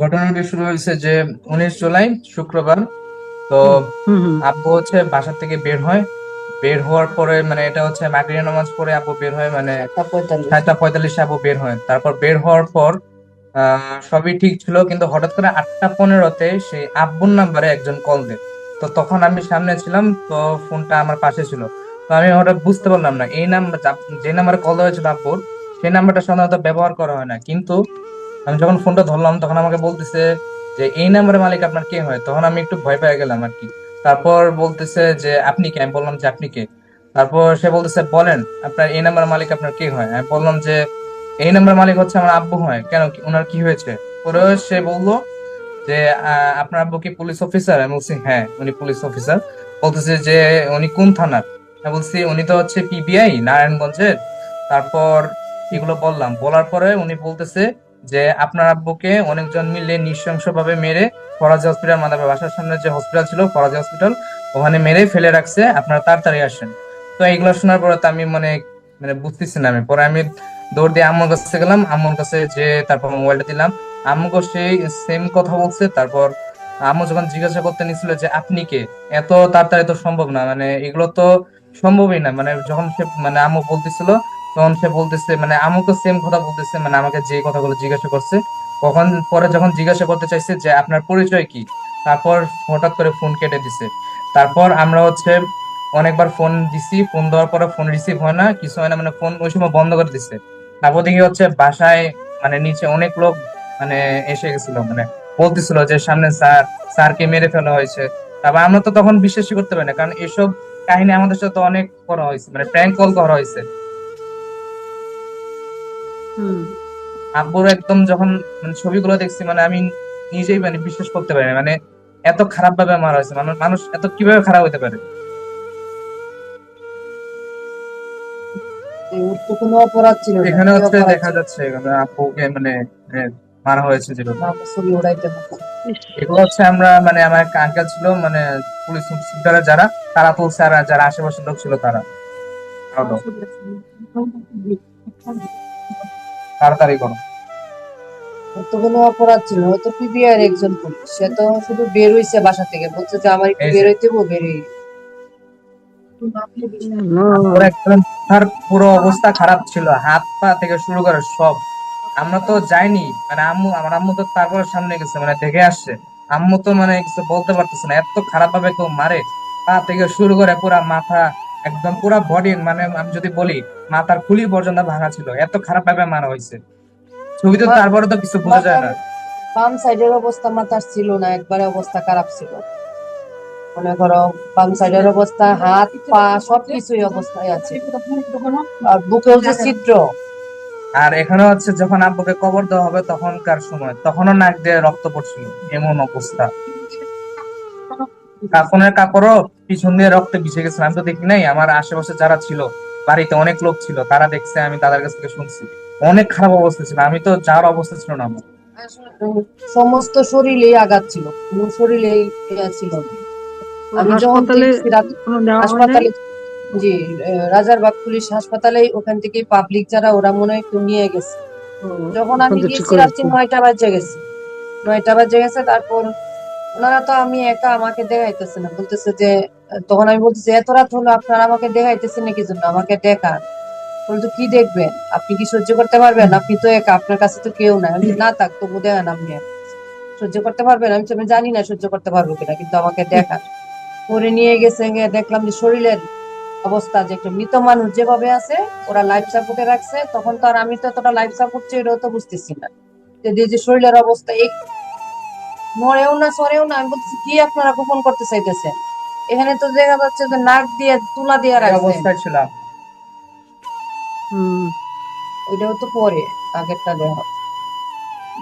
ঘটনাটি শুরু হয়েছে যে উনিশ জুলাই শুক্রবার। তো আব্বু হচ্ছে বাসা থেকে বের হয়। বের হওয়ার পরে মানে এটা হচ্ছে মাগরিব নামাজ পরে আব্বু বের হয় মানে সাতটা পঁয়তাল্লিশে। আব্বু বের হয়। তারপর বের হওয়ার পর সবই ঠিক ছিল কিন্তু হঠাৎ করে আটটা পনেরোতে সেই আব্বুর নাম্বারে একজন কল দেয়। তো তখন আমি সামনে ছিলাম তো ফোনটা আমার পাশে ছিল। তো আমি হঠাৎ বুঝতে পারলাম না এই নাম্বার যে নাম্বারে কল হয়েছিল আব্বুর সেই নাম্বারটা সাধারণত ব্যবহার করা হয় না। কিন্তু আমি যখন ফোনটা ধরলাম, তখন আমাকে বলতেছে যে, এই নাম্বারের মালিক আপনার কে হয়? তখন আমি একটু ভয় পেয়ে গেলাম আর কি। তারপর বলতেছে যে, আপনি কে? আমি বললাম যে, আপনি কে? তারপর সে বলতেছে, বলেন, আপনার এই নাম্বারের মালিক আপনার কে হয়? আমি বললাম যে, এই নাম্বার মালিক হচ্ছে আমার আব্বু হয়। কেন ওনার কি হয়েছে? পরে সে বলল যে আপনার আব্বু কি পুলিশ অফিসার আমি বলছি হ্যাঁ উনি পুলিশ অফিসার বলতেছে যে, উনি কোন থানার? আমি বলছি, উনি তো হচ্ছে পিবিআই নারায়ণগঞ্জের। তারপর এগুলো বললাম। বলার পরে উনি বলতেছে যে আপনার আব্বুকে অনেকজন মিলে নৃশংসভাবে মেরে ফরাজি হসপিটাল, মাদার বাসার সামনে যে হসপিটাল ছিল, ফরাজি হসপিটাল, ওখানে মেরে ফেলে রাখছে। আপনারা তাড়াতাড়ি আসেন। তো এইগুলো শোনার পরে তো আমি মানে মানে বুঝতেছি না আমি। পরে আমি দৌড় দিয়ে আম্মুর কাছে গেলাম। আম্মুর কাছে যে তারপর মোবাইলটা দিলাম। আম্মুকে সেই সেম কথা বলছে। তারপর আম্মু যখন জিজ্ঞাসা করতে নিছিল যে, আপনি কে? এত তাড়াতাড়ি তো সম্ভব না। মানে এগুলো তো সম্ভবই না। মানে যখন সে মানে আম্মু বলতেছিল তখন সে বলতেছে মানে আম্মুকে সেম কথা বলতেছে মানে আমাকে যে কথাগুলো জিজ্ঞাসা করছে কখন পরে যখন জিজ্ঞাসা করতে চাইছে যে আপনার পরিচয় কি, তারপর হঠাৎ করে ফোন কেটে দিছে। তারপর আমরা হচ্ছে অনেকবার ফোন দিছি ফোন দেওয়ার পরে ফোন রিসিভ হয় না, কিছু হয় না মানে ফোন ওই সময় বন্ধ করে দিছে। তারপর দেখি হচ্ছে বাসায় মানে নিচে অনেক লোক মানে এসে গেছিল মানে বলতেছিল যে সামনে স্যার, স্যারকে মেরে ফেলা হয়েছে। তারপর আমরা তো তখন বিশ্বাসই করতে পারি না, কারণ এসব কাহিনী আমাদের সাথে অনেক করা হয়েছে মানে প্র্যাঙ্ক কল করা হয়েছে। আব্বুর একদম যখন মানে ছবিগুলো দেখছি মানে আমি নিজেই মানে বিশ্বাস করতে পারি মানে এত খারাপ ভাবে মারা হয়েছে। মানুষ মানুষ এত কীভাবে খারাপ হতে পারে? কোনো অপরাধ ছিল এখানে হচ্ছে দেখা যাচ্ছে এখানে আব্বুকে মানে মারা হয়েছে যেটা। ছবি উড়াইতে এগুলো হচ্ছে আমরা মানে আমার একটা আঙ্কেল ছিল মানে পুলিশ ইন্সপেক্টরের যারা তারা তুলছে আর যারা আশেপাশের লোক ছিল তারা। তাড়াতাড়ি করো। তো কোনো অপরাধ ছিল? না, তো পিবিআর একজন পুলিশ। সে তো শুধু বের হইছে বাসা থেকে। বলছে যে আমার একটু বের হইতে হইবো, বের ওর একদম তার পুরো অবস্থা খারাপ ছিল। হাত পা থেকে শুরু করে সব। আমরা তো যাইনি। মানে আম্মু আমার আম্মু তো তারপরে সামনে গেছে মানে দেখে আসছে। আম্মু তো মানে কিছু বলতে পারতেছে না। এত খারাপ ভাবে কেউ মারে। পা থেকে শুরু করে পুরা মাথা একদম পুরা বডি মানে আমি যদি বলি মাথার খুলি পর্যন্ত ভাঙা ছিল। এত খারাপ ভাবে মারা হয়েছে। ছবিতে মা- তারপরে তো কিছু বোঝা যায় না। বাম সাইডের অবস্থা মাথার ছিল না একবারে অবস্থা খারাপ ছিল। মনে করো বাম সাইডের অবস্থা হাত পা সবকিছুই অবস্থায় আছে। আর বুকেও যে ছিদ্র। আর এখানে হচ্ছে যখন আব্বুকে কবর দেওয়া হবে তখনকার সময় তখনও নাক দিয়ে রক্ত পড়ছিল এমন অবস্থা। কাফনের কাপড়ও পিছন দিয়ে রক্তে ভিজে গেছে আমি তো দেখি নাই আমার আশেপাশে যারা ছিল বাড়িতে অনেক লোক ছিল তারা দেখছে আমি তাদের কাছ থেকে শুনছি। অনেক খারাপ অবস্থা ছিল আমি তো যাওয়ার অবস্থা ছিল না আমার। সমস্ত শরীরেই আঘাত ছিল পুরো শরীরেই ইয়া ছিল আমি যখন হাসপাতালে জি রাজারবাগ পুলিশ হাসপাতালে ওখান থেকে পাবলিক যারা ওরা মনে হয় একটু নিয়ে গেছে। যখন আমি করে রাত্রি নয়টা বাজে গেছে। নয়টা বাজে গেছে তারপর ওনারা তো আমি একা আমাকে দেখাইতেছে না। বলতেছে যে, তখন আমি বলতেছি এত রাত হলো আপনারা আমাকে দেখাইতেছেন নাকি জন্য? আমাকে দেখান। বলতো কি দেখবেন? আপনি কি সহ্য করতে পারবেন? আপনি তো একা, আপনার কাছে তো কেউ নাই। আমি না থাক, তবু দেখান আপনি। সহ্য করতে পারবেন? আমি আমি জানি না সহ্য করতে পারব কিনা, কিন্তু আমাকে দেখান। পরে নিয়ে গেছে দেখলাম যে, শরীরের অবস্থা যে একটা মৃত মানুষ যেভাবে আছে, ওরা লাইফ সাপোর্টে রাখছে। তখন তো আর আমি তো এতটা লাইফ সাপোর্ট এটাও তো বুঝতেছি না। যে শরীরের অবস্থা মরেও না সরেও না আমি বলতেছি কি আপনারা গোপন করতে চাইতেছেন? এখানে তো দেখা যাচ্ছে যে নাক দিয়ে তুলা দিয়ে রাখছে ছিলাম হুম, ওইটাও তো পরে আগেরটা দেওয়া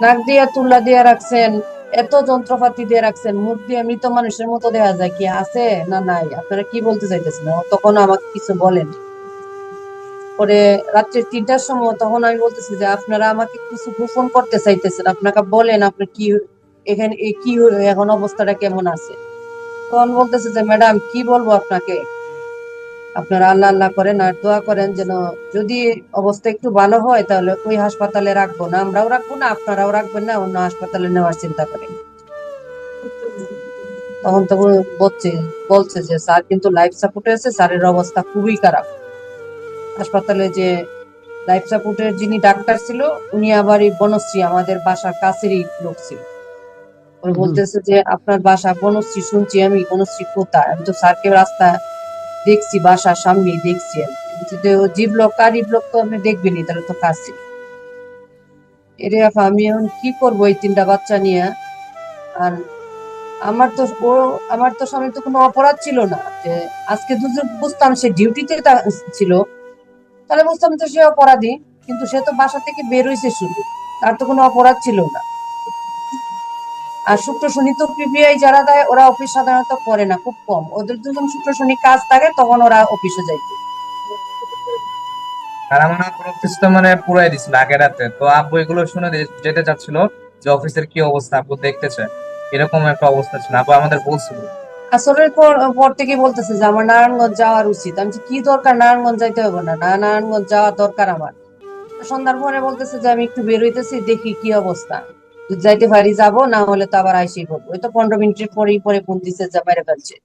নাক দিয়ে তুলা দিয়ে রাখছেন এত যন্ত্রপাতি দিয়ে রাখছেন মুখ দিয়ে মৃত মানুষের মতো দেখা যায় কি আছে না নাই? আপনারা কি বলতে চাইতেছেন? তখন আমাকে কিছু বলেন। পরে রাত্রে তিনটার সময় তখন আমি বলতেছি যে আপনারা আমাকে কিছু গোপন করতে চাইতেছেন আপনাকে বলেন আপনার কি এখানে কি এখন অবস্থাটা কেমন আছে? তখন বলতেছে যে, ম্যাডাম, কি বলব আপনাকে? আপনারা আল্লাহ আল্লাহ করেন আর দোয়া করেন যেন যদি অবস্থা একটু ভালো হয় তাহলে ওই হাসপাতালে রাখব। না, আমরাও রাখব না, আপনারাও রাখবেন না, অন্য হাসপাতালে নেওয়ার চিন্তা করেন। তখন তো বলছে বলছে যে, স্যার, কিন্তু লাইফ সাপোর্টে আছে স্যারের অবস্থা খুবই খারাপ। হাসপাতালে যে লাইফ সাপোর্টের যিনি ডাক্তার ছিল, উনি আবার এই বনশ্রী, আমাদের বাসার কাছেরই লোক ছিল। ওই বলতেছে যে আপনার বাসা বনশ্রী শুনছি আমি বনশ্রী কোথায়? আমি তো স্যারকে রাস্তা দেখছি বাসার সামনেই দেখছি জীব লোক কারি লোক তো আপনি দেখবেনই তাহলে তো কাছে। এরে আমি এখন কি করব এই তিনটা বাচ্চা নিয়ে? আর আমার তো ও আমার তো স্বামী তো কোনো অপরাধ ছিল না যে আজকে দুজন বুঝতাম সে ডিউটিতে ছিল তাহলে বুঝতাম তো সে অপরাধী কিন্তু সে তো বাসা থেকে বের হয়েছে শুধু তার তো কোনো অপরাধ ছিল না। আর শুক্র শনি তো পিপিআই যারা দেয় ওরা অফিস সাধারণত করে না খুব কম। ওদের যখন শুক্র শনি কাজ থাকে তখন ওরা অফিসে যাইতো আমার আপুর অফিস তো মানে পুরাই দিছিল আগে রাতে। তো আব্বু এগুলো শুনে যেতে চাচ্ছিল যে অফিসের কি অবস্থা আপু দেখতেছে? এরকম একটা অবস্থা ছিল। আব্বু আমাদের বলছিল। আসরের পর পর থেকে বলতেছে যে আমার নারায়ণগঞ্জ যাওয়ার উচিত। আমি কি দরকার? নারায়ণগঞ্জ যাইতে হবে না। না নারায়ণগঞ্জ যাওয়া দরকার আমার। সন্ধ্যার পরে বলতেছে যে আমি একটু বের হইতেছি দেখি কি অবস্থা। যাইতে পারি, যাব, না হলে তো আবার আইসি পড়ব ওই তো পনেরো মিনিটের পরেই পরে ফোন দিছে, যা বাইরে ফেলছে।